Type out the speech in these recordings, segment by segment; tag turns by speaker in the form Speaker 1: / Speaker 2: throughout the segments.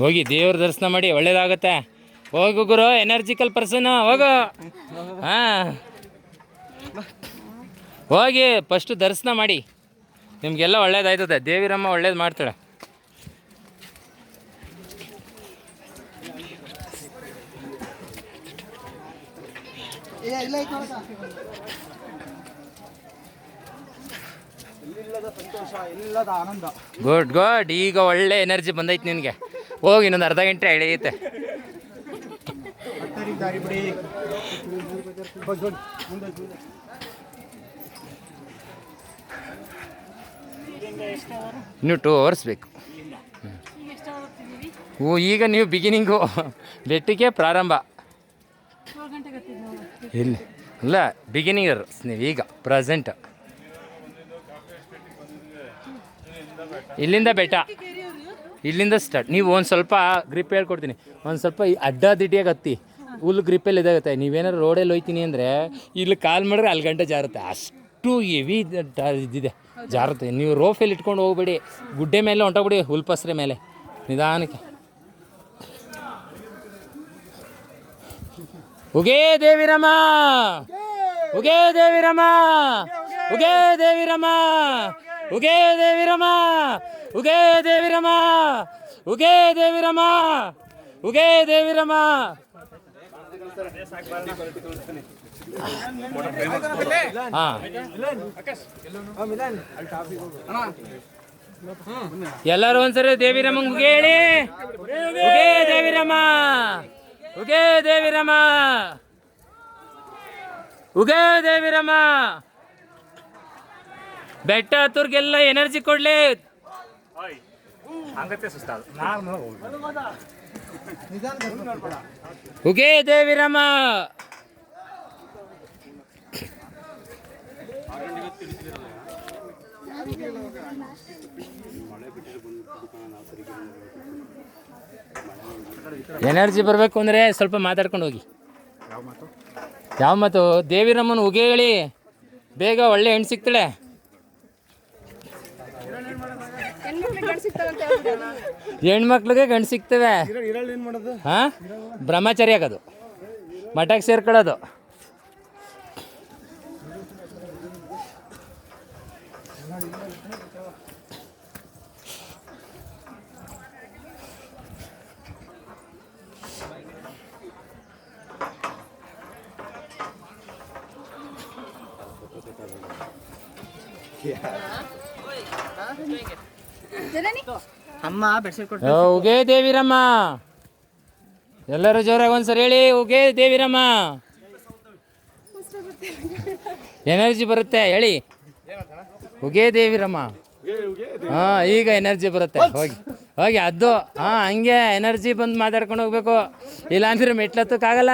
Speaker 1: ಹೋಗಿ ದೇವ್ರ ದರ್ಶನ ಮಾಡಿ ಒಳ್ಳೇದಾಗತ್ತೆ. ಹೋಗು ಗುರು ಎನರ್ಜಿಕಲ್ ಪರ್ಸನ್ ಹೋಗು. ಹಾಂ. ಹೋಗಿ ಫಸ್ಟು ದರ್ಶನ ಮಾಡಿ. ನಿಮಗೆಲ್ಲ ಒಳ್ಳೇದಾಯ್ತದೆ, ದೇವಿರಮ್ಮ ಒಳ್ಳೇದು ಮಾಡ್ತಾಳೆ. ಗುಡ್ ಗುಡ್ ಈಗ ಒಳ್ಳೆ ಎನರ್ಜಿ ಬಂದೈತೆ ನಿನಗೆ. ಹೋಗಿ ಇನ್ನೊಂದು ಅರ್ಧ ಗಂಟೆ ಎಳೆಯುತ್ತೆ ನೀವು ಟೂ ಅವರ್ಸ್ ಬೇಕು. ಓ, ಈಗ ನೀವು ಬಿಗಿನಿಂಗು ಬೆಟ್ಟಿಗೆ ಪ್ರಾರಂಭ. ಇಲ್ಲ ಇಲ್ಲ ಬಿಗಿನಿಂಗರ್ ನೀವು ಈಗ ಪ್ರೆಸೆಂಟ್ ಇಲ್ಲಿಂದ ಬೆಟ್ಟ. ಇಲ್ಲಿಂದ ಸ್ಟಾರ್ಟ್ ನೀವು ಒಂದು ಸ್ವಲ್ಪ ಗ್ರಿಪ್ ಹೇಳ್ಕೊಡ್ತೀನಿ. ಒಂದು ಸ್ವಲ್ಪ ಅಡ್ಡ ದಿಡ್ಡಿಯಾಗಿ ಹತ್ತಿ. ಹುಲ್ ಗ್ರಿಪ್ಪಲ್ಲಿ ಇದಾಗುತ್ತೆ. ನೀವೇನಾದ್ರು ರೋಡಲ್ಲಿ ಹೋಯ್ತೀನಿ ಅಂದರೆ ಇಲ್ಲಿ ಕಾಲ್ ಮಾಡಿದ್ರೆ ಅಲ್ಲಿ ಗಂಟೆ ಜಾರುತ್ತೆ. ಅಷ್ಟು ಹೆವಿ ಇದಿದೆ. ಜಾರುತ್ತೆ. ನೀವು ರೋಫೆಲ್ಲಿ ಇಟ್ಕೊಂಡು ಹೋಗ್ಬೇಡಿ. ಗುಡ್ಡೆ ಮೇಲೆ ಹೊಂಟೋಗ್ಬಿಡಿ. ಹುಲ್ಪಸ್ರೆ ಮೇಲೆ. ನಿಧಾನಕ್ಕೆ. ಉಗೇ ದೇವಿರಮ್ಮ! ಉಗೇ ದೇವಿರಮ್ಮ! ಉಗೇ ದೇವಿರಮ್ಮ! ಉಗೇ ದೇವಿರಮ್ಮ! ಉಗೇ ದೇವಿರಮ್ಮ ಉಗೇ ದೇವಿರಮ್ಮ ಉಗೇ ದೇವಿರಮ್ಮ ಎಲ್ಲರೂ ಒಂದ್ಸರಿ ದೇವಿರಮ್ಮಂಗ್ ಹೇಳಿ. ಉಗೇ ದೇವಿರಮ್ಮ ಉಗೇ ದೇವಿರಮ್ಮ ಉಗೇ ದೇವಿರಮ್ಮ ಬೆಟ್ಟ ಹತ್ತೂರ್ಗೆಲ್ಲ ಎನರ್ಜಿ ಕೊಡ್ಲಿ. ಉಗೇ ದೇವಿರಮ್ಮ ಎನರ್ಜಿ ಬರಬೇಕು ಅಂದರೆ ಸ್ವಲ್ಪ ಮಾತಾಡ್ಕೊಂಡು ಹೋಗಿ. ಯಾವ ಮಾತು? ದೇವಿರಮ್ಮನ ಉಗೇಳಿ ಹೇಳಿ. ಬೇಗ ಒಳ್ಳೆ ಹೆಣ್ಣು ಸಿಗ್ತಾಳೆ. ಹೆಣ್ಮಕ್ಳಿಗೆ ಗಂಡು ಸಿಗ್ತವೆ ಹಾಂ? ಬ್ರಹ್ಮಚರ್ಯ ಆಗೋದು. ಮಠಕ್ಕೆ ಸೇರ್ಕೊಳ್ಳೋದು.
Speaker 2: ಅಮ್ಮ
Speaker 1: ಉಗೇ ದೇವಿರಮ್ಮ. ಎಲ್ಲರೂ ಜೋರಾಗಿ ಒಂದ್ಸರಿ ಹೇಳಿ ಉಗೇ ದೇವಿರಮ್ಮ. ಎನರ್ಜಿ ಬರುತ್ತೆ ಹೇಳಿ. ಉಗೇ ದೇವಿರಮ್ಮ. ಹಾ ಈಗ ಎನರ್ಜಿ ಬರುತ್ತೆ. ಹೋಗಿ ಹೋಗಿ ಅದು ಹಾ ಹಂಗೆ ಎನರ್ಜಿ ಬಂದು ಮಾತಾಡ್ಕೊಂಡು ಹೋಗ್ಬೇಕು. ಇಲ್ಲಾಂದ್ರೆ ಮೆಟ್ಲತ್ತಕ್ಕಾಗಲ್ಲ.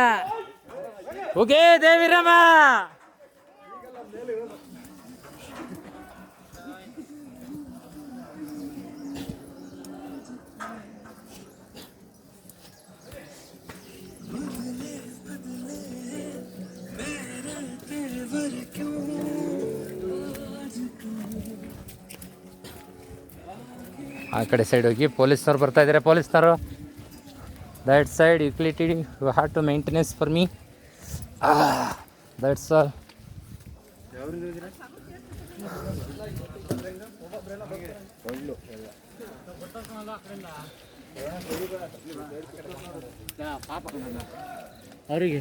Speaker 1: ಉಗೇ ದೇವಿರಮ್ಮ. ಆ ಕಡೆ ಸೈಡ್ ಹೋಗಿ ಪೊಲೀಸ್ನವ್ರು ಬರ್ತಾ ಇದ್ದಾರೆ ಪೊಲೀಸ್ನವರು that side equality you have to maintenance for me that's all ಅವರಿಗೆ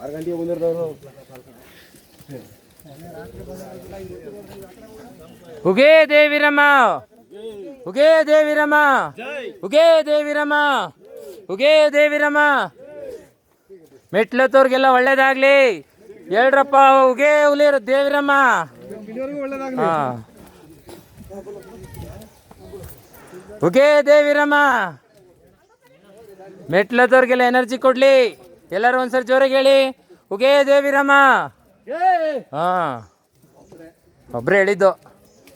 Speaker 2: ಆರು ಗಂಟೆಗೆ
Speaker 1: ದೇವಿರಮ್ಮ ಉಗೇ ದೇವಿರಮ್ಮ ಉಗೇ ದೇವಿರಮ್ಮ ಉಗೇ ದೇವಿರಮ್ಮ ಮೆಟ್ಲತ್ತವ್ರಿಗೆಲ್ಲ ಒಳ್ಳೇದಾಗ್ಲಿ. ಹೇಳ್ರಪ್ಪ ಅವ್ಗೆ ಹುಲಿಯರು ದೇವಿರಮ್ಮ.
Speaker 2: ಹುಗೆ ಒಳ್ಳೇದಾಗಲಿ.
Speaker 1: ಹಾ. ಉಗೇ ದೇವಿರಮ್ಮ. ಮೆಟ್ಲದವ್ರಿಗೆಲ್ಲ ಎನರ್ಜಿ ಕೊಡ್ಲಿ. ಎಲ್ಲರೂ ಒಂದ್ಸರಿ ಜೋರಾಗಿ ಹೇಳಿ. ಉಗೇ ದೇವಿರಮ್ಮ. ಹಾ. ಒಬ್ರೇ ಹೇಳಿದ್ದು.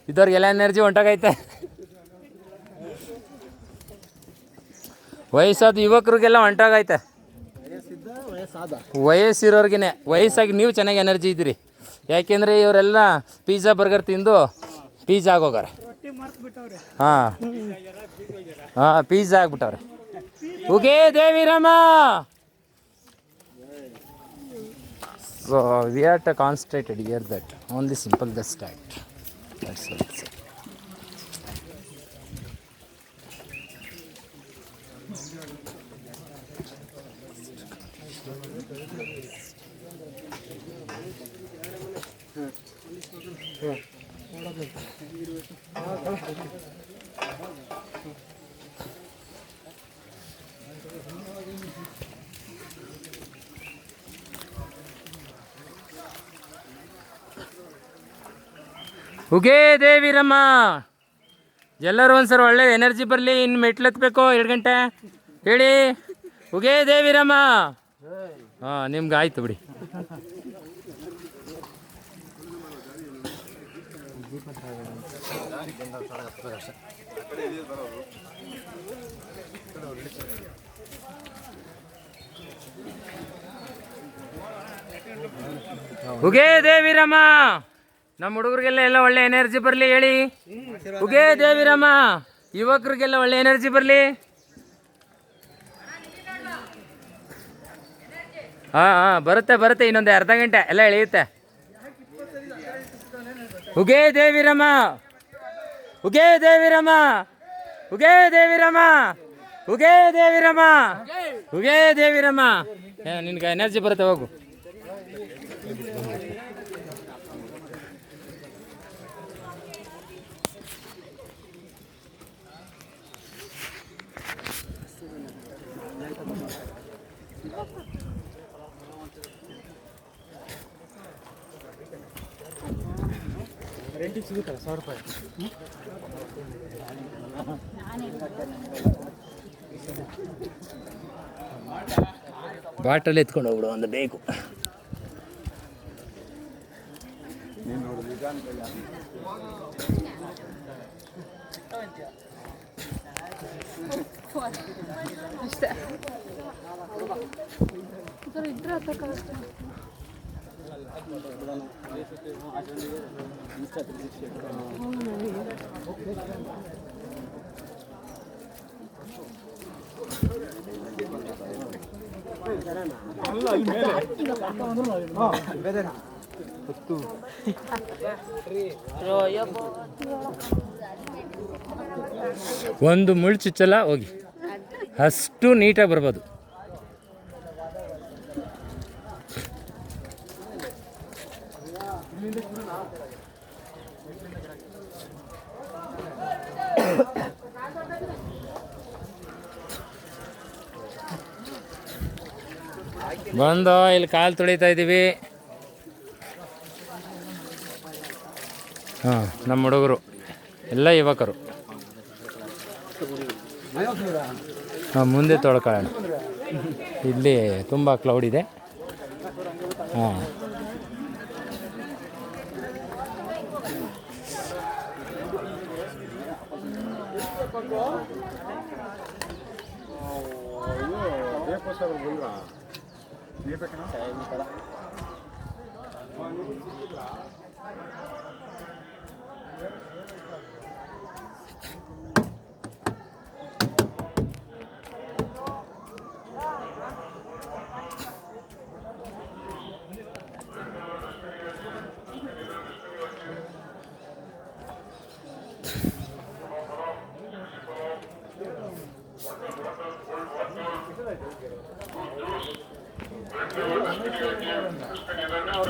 Speaker 1: ಇದ್ದವ್ರಿಗೆಲ್ಲ ಎನರ್ಜಿ ಹೊಂಟಾಗೈತೆ ವಯಸ್ಸಾದ ಯುವಕರಿಗೆಲ್ಲ ಹೊಂಟಾಗೈತೆ
Speaker 2: ವಯಸ್ಸಾದ
Speaker 1: ವಯಸ್ಸಾಗಿ ನೀವು ಚೆನ್ನಾಗಿ ಎನರ್ಜಿ ಇದ್ದೀರಿ. ಯಾಕೆಂದರೆ ಇವರೆಲ್ಲ ಪಿಜ್ಜಾ ಬರ್ಗರ್ ತಿಂದು ಪಿಜ್ಜಾ ಆಗೋಗಾರೆ ಹಾಂ. ಹಾಂ ಪಿಜ್ಜಾ ಆಗ್ಬಿಟ್ಟವ್ರೆ. ಉಗೇ Deviramma so we are to concentrated year that only simple the start that's ಉಗೇ Deviramma ಎಲ್ಲರೂ ಒಂದ್ಸಲ ಒಳ್ಳೆ ಎನರ್ಜಿ ಬರಲಿ ಇನ್ನು ಮೆಟ್ಲತ್ಬೇಕು ಎರಡು ಗಂಟೆ. ಹೇಳಿ ಉಗೇ ದೇವಿರಮ್ಮ ಹಾಂ, ನಿಮ್ಗೆ ಆಯ್ತು ಬಿಡಿ. ಉಗೇ ದೇವಿರಮ್ಮ ನಮ್ಮ ಹುಡುಗರಿಗೆಲ್ಲ ಎಲ್ಲ ಒಳ್ಳೆ ಎನರ್ಜಿ ಬರಲಿ ಹೇಳಿ. ಉಗೇ ದೇವಿರಮ್ಮ ಯುವಕರಿಗೆಲ್ಲ ಒಳ್ಳೆ ಎನರ್ಜಿ ಬರಲಿ. ಹಾಂ ಹಾಂ, ಬರುತ್ತೆ ಬರುತ್ತೆ, ಇನ್ನೊಂದು ಅರ್ಧ ಗಂಟೆ, ಎಲ್ಲ ಎಳೆಯುತ್ತೆ. ಉಗೇ ದೇವಿರಮ್ಮ ಉಗೇ ದೇವಿರಮ್ಮ ಉಗೇ ದೇವಿರಮ್ಮ ಉಗೇ ದೇವಿರಮ್ಮ ಉಗೇ ದೇವಿರಮ್ಮ ನಿನ್ಗೆ ಎನರ್ಜಿ ಬರುತ್ತೆ, ಹೋಗು.
Speaker 2: ರೆಂಟಿಗೆ ಸಿಗುತ್ತಲ್ಲ ಸಾವಿರ ರೂಪಾಯಿ.
Speaker 1: ಬಾಟಲ್ ಎತ್ಕೊಂಡು ಹೋಗ್ಬಿಡು ಒಂದು ಬೇಕು. ಒಂದು ಮುಳ್ಳು ಹೋಗಿ. ಅಷ್ಟು ನೀಟಾಗಿ ಬರ್ಬೋದು. ಬಂದು ಇಲ್ಲಿ ಕಾಲು ತುಳಿತಾ ಇದ್ದೀವಿ. ಹಾಂ, ನಮ್ಮ ಹುಡುಗರು, ಎಲ್ಲ ಯುವಕರು. ಹಾಂ, ಮುಂದೆ ತೊಳ್ಕೊಳ್ಳೋಣ. ಇಲ್ಲಿ ತುಂಬ ಕ್ಲೌಡ್ ಇದೆ. ಹಾಂ.
Speaker 3: Siempre que no.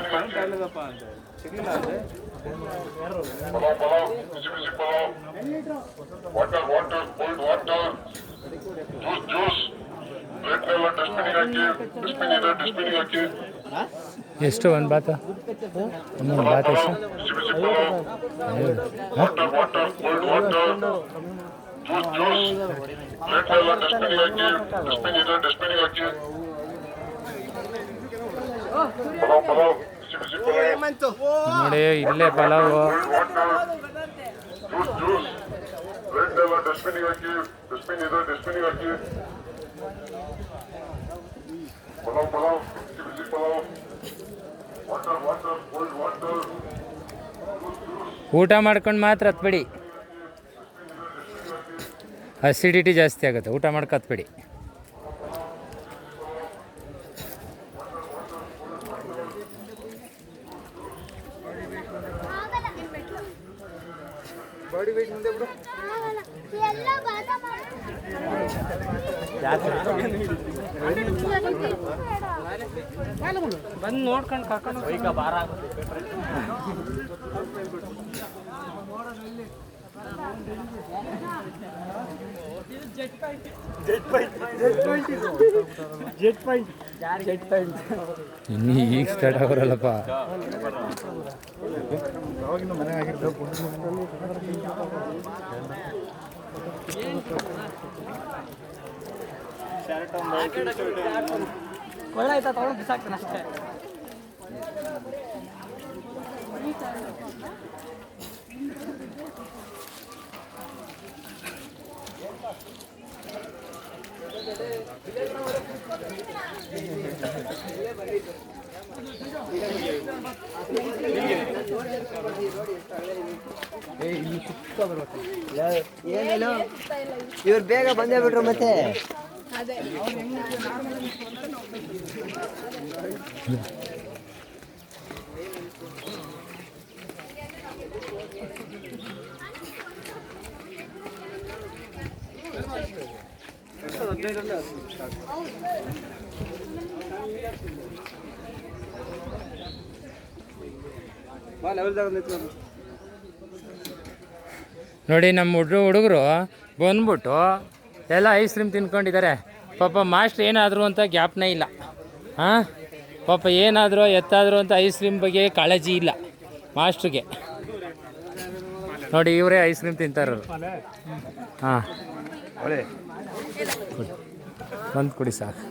Speaker 3: ಎಲ್ಲ ಡಸ್ಟ್ಬಿನಿಗೆ ಹಾಕಿ ಡಸ್ಟ್ಬಿನ್ ಇದೆ ಡಸ್ಟ್ಬಿನಿಗೆ ಹಾಕಿ
Speaker 1: ಎಷ್ಟು ಒಂದು ಬಾತ ಒಂದೊಂದು ಬಾತ್ ಎಷ್ಟು
Speaker 3: ಬಿಸಿ ಬಿಸಿ pulao water water cold water juice juice plate ಎಲ್ಲ ಡಸ್ಟ್ಬಿನಿಗೆ ಹಾಕಿ ಡಸ್ಟ್ಬಿನ್ ಇದೆ ಡಸ್ಟ್ಬಿನಿಗೆ ಹಾಕಿ ಪಲಾವ್ ಪಲಾವ್ ಬಿಸಿ ಬಿಸಿ ಪಲಾವ್
Speaker 1: ನೋಡಿ ಇಲ್ಲೇ pulao
Speaker 3: cold water juice juice plate ಎಲ್ಲ ಡಸ್ಟ್ಬಿನಿಗೆ ಹಾಕಿ ಡಸ್ಟ್ಬಿನ್ ಇದೆ ಡಸ್ಟ್ಬಿನಿಗೆ ಹಾಕಿ ಪಲಾವ್ ಪಲಾವ್ ಬಿಸಿ ಇಲ್ಲೇ ಪಲಾವು.
Speaker 1: ಊಟ ಮಾಡ್ಕೊಂಡು ಮಾತ್ರ ಹತ್ಬೇಡಿ. ಅಸಿಡಿಟಿ ಜಾಸ್ತಿ ಆಗುತ್ತೆ. ಊಟ ಮಾಡ್ಕೊ ಹತ್ಬೇಡಿ
Speaker 2: ಬಾಡಿ ವೆಯ್ಟ್ ಮುಂದೆ ಬಿಡು
Speaker 4: ಎಲ್ಲ ಬಾಧ
Speaker 5: ಬಂದು ನೋಡ್ಕೊಂಡು ಕರ್ಕೊಂಡು ಈಗ ಬಾರ
Speaker 2: ಜೆಟ್ ಪಾಯಿಂಟ್ ಜೆಟ್ ಪಾಯಿಂಟ್
Speaker 1: ಇನ್ನು ಈಗ ಸ್ಟಾರ್ಟ್ ಆಗೋರಲ್ಲಪ್ಪ.
Speaker 2: ಅವಾಗಿಂದ ಮನೆ ಆಗಿರ್ತಾವೆ
Speaker 5: ಒಳ್ಳೆ ಆಯ್ತಾ, ತಗೊಂಡು ಬಿಸಾಕ್ತಾನೆ ಅಷ್ಟೇ.
Speaker 6: ಏನೇನು ಇವ್ರು ಬೇಗ ಬಂದೇ ಬಿಟ್ರು ಮತ್ತೆ.
Speaker 1: ನೋಡಿ ನಮ್ಮ ಹುಡುಗ ಹುಡುಗರು ಬಂದ್ಬಿಟ್ಟು ಎಲ್ಲ ಐಸ್ ಕ್ರೀಮ್ ತಿನ್ಕೊಂಡಿದ್ದಾರೆ. ಪಾಪ ಮಾಸ್ಟ್ರ್ ಏನಾದರೂ ಅಂತ ಗ್ಯಾಪ್ನೇ ಇಲ್ಲ. ಹಾಂ? ಪಾಪ ಏನಾದರೂ ಎತ್ತಾದರೂ ಅಂತ ಐಸ್ ಕ್ರೀಮ್ ಬಗ್ಗೆ ಕಾಳಜಿ ಇಲ್ಲ ಮಾಸ್ಟ್ರಿಗೆ. ನೋಡಿ ಇವರೇ ಐಸ್ ಕ್ರೀಮ್ ತಿಂತಾರರು ಹಾಂ. ಕುಡಿ. ಸಾಕು.